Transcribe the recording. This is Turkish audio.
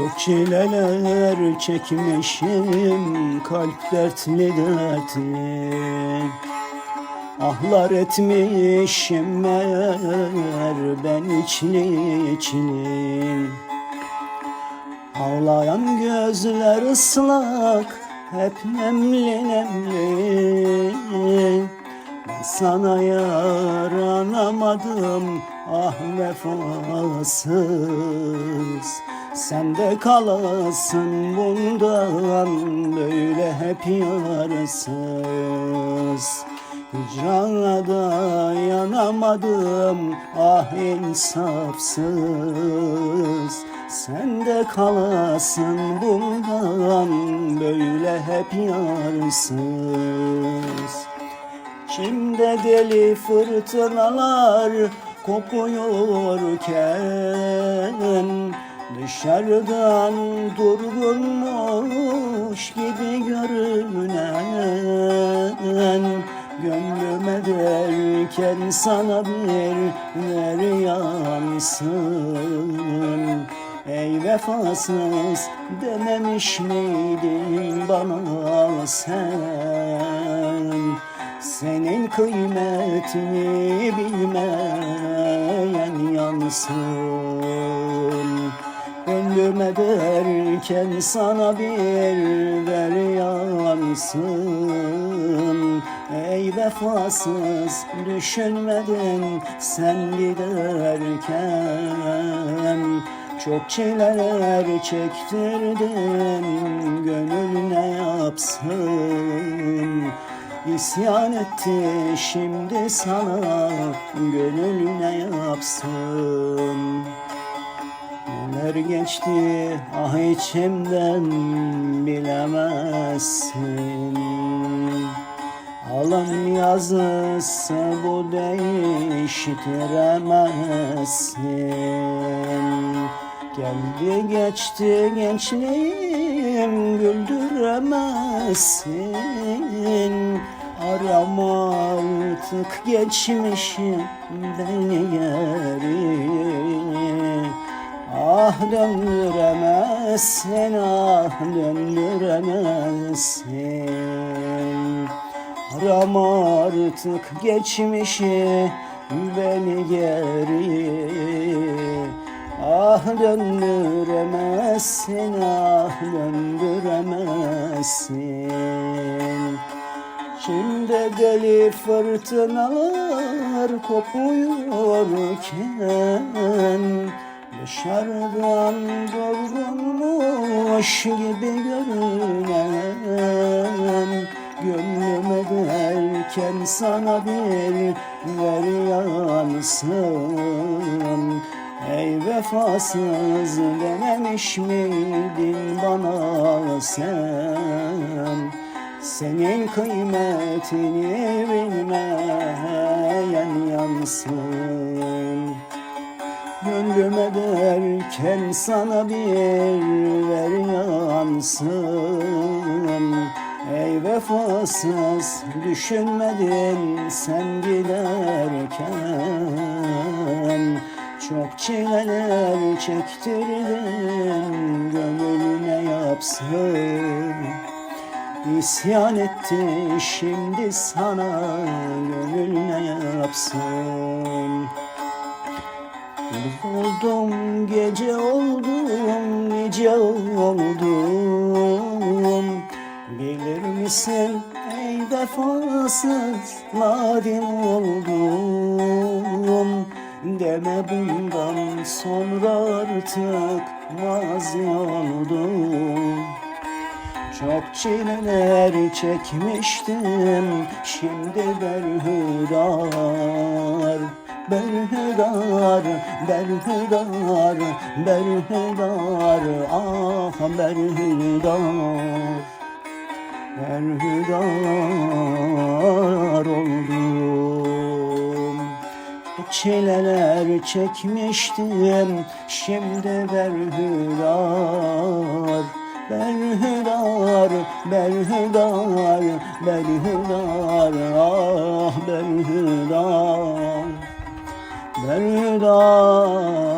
Çok çileler çekmişim kalp dertli dertli. Ahlar etmişim meğer ben içli içli. Ağlayan gözler ıslak hep nemli nemli. Ben sana yaranamadım ah vefasız Sen de kalasın bundan böyle hep yarsız Hicrana dayanamadım ah insafsız. Sen de kalasın bundan böyle hep yarsız Şimdi deli fırtınalar kopuyorken Dışarıdan durgunmuş gibi görünen Gönlüme derken sana bir ver yansın. Ey vefasız dememiş miydin bana sen? Senin kıymetini bilmeyen yansın Gönlüme derken sana bir ver yansın Ey vefasız düşünmedin sen giderken. Çok çileler çektirdin gönül ne yapsın? İsyan etti şimdi sana gönül ne yapsın Neler geçti ah içimden bilemezsin. Alın yazısı bu değiştiremezsin Geldi geçti gençliğim güldüremezsin. Arama artık geçmişi beni geri Ah döndüremezsin ah döndüremezsin. Arama artık geçmişi beni geri. Ah döndüremezsin ah döndüremezsin. Şimdi deli fırtınalar kopuyorken Dışarıdan durgunmuş gibi görünen Gönlüme derken sana bir ver yansın. Ey vefasız dememiş miydin bana sen? Senin kıymetini bilmeyen yansın Derken sana bir ver yansın? Ey vefasız düşünmedin sen giderken. Çok çileler çektirdin gönlüne yapsın. İsyan etti şimdi sana gönlüne yapsın Yıldız oldum, gece oldum, nice oldum. Bilir misin ey vefasız nadim oldum. Deme bundan sonra artık mazi oldum çok çileler çekmiştim Şimdi berhudar Berhudar, berhudar, berhudar Ah berhudar Berhudar oldum. Çileler çekmiştim Şimdi berhudar Berhudar, berhudar, berhudar Ah berhudar. Berhudar